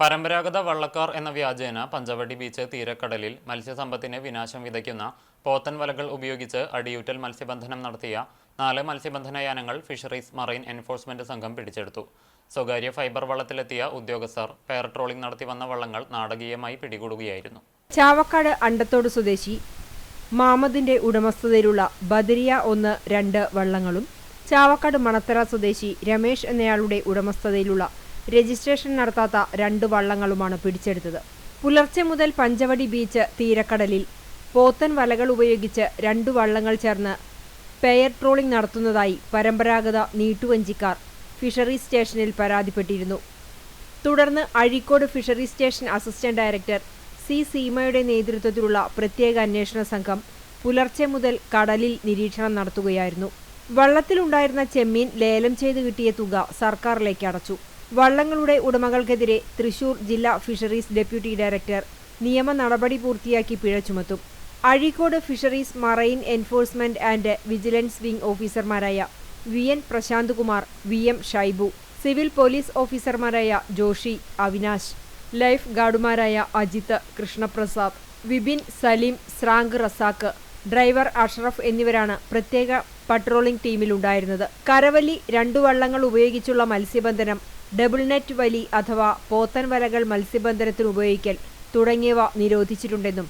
പരമ്പരാഗത വള്ളക്കാർ എന്ന വ്യാജേന പഞ്ചവടി ബീച്ച് തീരക്കടലിൽ മത്സ്യസമ്പത്തിന് വിനാശം വിതയ്ക്കുന്ന പോത്തൻ വലകൾ ഉപയോഗിച്ച് അടിയൂറ്റൽ മത്സ്യബന്ധനം നടത്തിയ നാല് മത്സ്യബന്ധന യാനങ്ങൾ ഫിഷറീസ് മറൈൻ എൻഫോഴ്സ്മെന്റ് സംഘം പിടിച്ചെടുത്തു. സ്വകാര്യ ഫൈബർ വള്ളത്തിലെത്തിയ ഉദ്യോഗസ്ഥർ പെയർ ട്രോളിംഗ് നടത്തി വന്ന വള്ളങ്ങൾ നാടകീയമായി പിടികൂടുകയായിരുന്നു. ചാവക്കാട് അണ്ടത്തോട് സ്വദേശി മാമദിന്റെ ഉടമസ്ഥതയിലുള്ള ബദരിയ ഒന്ന് രണ്ട് വള്ളങ്ങളും ചാവക്കാട് മണത്തറ സ്വദേശി രമേശ് എന്നയാളുടെ ഉടമസ്ഥതയിലുള്ള രജിസ്ട്രേഷൻ നടത്താത്ത രണ്ട് വള്ളങ്ങളുമാണ് പിടിച്ചെടുത്തത്. പുലർച്ചെ മുതൽ പഞ്ചവടി ബീച്ച് തീരക്കടലിൽ. പോത്തൻ വലകൾ ഉപയോഗിച്ച് രണ്ടു വള്ളങ്ങൾ ചേർന്ന് പെയർ ട്രോളിംഗ് നടത്തുന്നതായി പരമ്പരാഗത നീട്ടുവഞ്ചിക്കാർ ഫിഷറീസ് സ്റ്റേഷനിൽ പരാതിപ്പെട്ടിരുന്നു. തുടർന്ന് Azhikode fisheries station assistant director C സീമയുടെ നേതൃത്വത്തിലുള്ള പ്രത്യേക അന്വേഷണ സംഘം പുലർച്ചെ മുതൽ കടലിൽ നിരീക്ഷണം നടത്തുകയായിരുന്നു. വള്ളത്തിലുണ്ടായിരുന്ന ചെമ്മീൻ ലേലം ചെയ്ത് കിട്ടിയ തുക സർക്കാരിലേക്ക് അടച്ചു. വള്ളങ്ങളുടെ ഉടമകൾക്കെതിരെ തൃശൂർ ജില്ലാ ഫിഷറീസ് ഡെപ്യൂട്ടി ഡയറക്ടർ നിയമ നടപടി പൂർത്തിയാക്കി പിഴ ചുമത്തും. Azhikode fisheries marine enforcement and vigilance wing ഓഫീസർമാരായ V N Prashanth Kumar V M Shaibu civil police ഓഫീസർമാരായ ജോഷി അവിനാശ് ലൈഫ് ഗാർഡുമാരായ അജിത്ത് കൃഷ്ണപ്രസാദ് വിപിൻ സലീം സ്രാങ്ക് റസാക്ക് ഡ്രൈവർ അഷ്റഫ് എന്നിവരാണ് പ്രത്യേക പട്രോളിംഗ് ടീമിലുണ്ടായിരുന്നത്. കരവലി രണ്ടു വള്ളങ്ങൾ ഉപയോഗിച്ചുള്ള മത്സ്യബന്ധനം ഡബിൾ നെറ്റ് വലി അഥവാ പോത്തൻ വലകൾ മത്സ്യബന്ധനത്തിന് ഉപയോഗിക്കൽ തുടങ്ങിയവ നിരോധിച്ചിട്ടുണ്ടെന്നും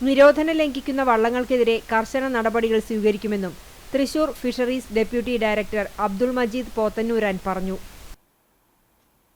നിരോധനം ലംഘിക്കുന്ന വള്ളങ്ങൾക്കെതിരെ കർശന നടപടികൾ സ്വീകരിക്കുമെന്നും Thrissur fisheries deputy director Abdul Majeed Pothannooran പറഞ്ഞു.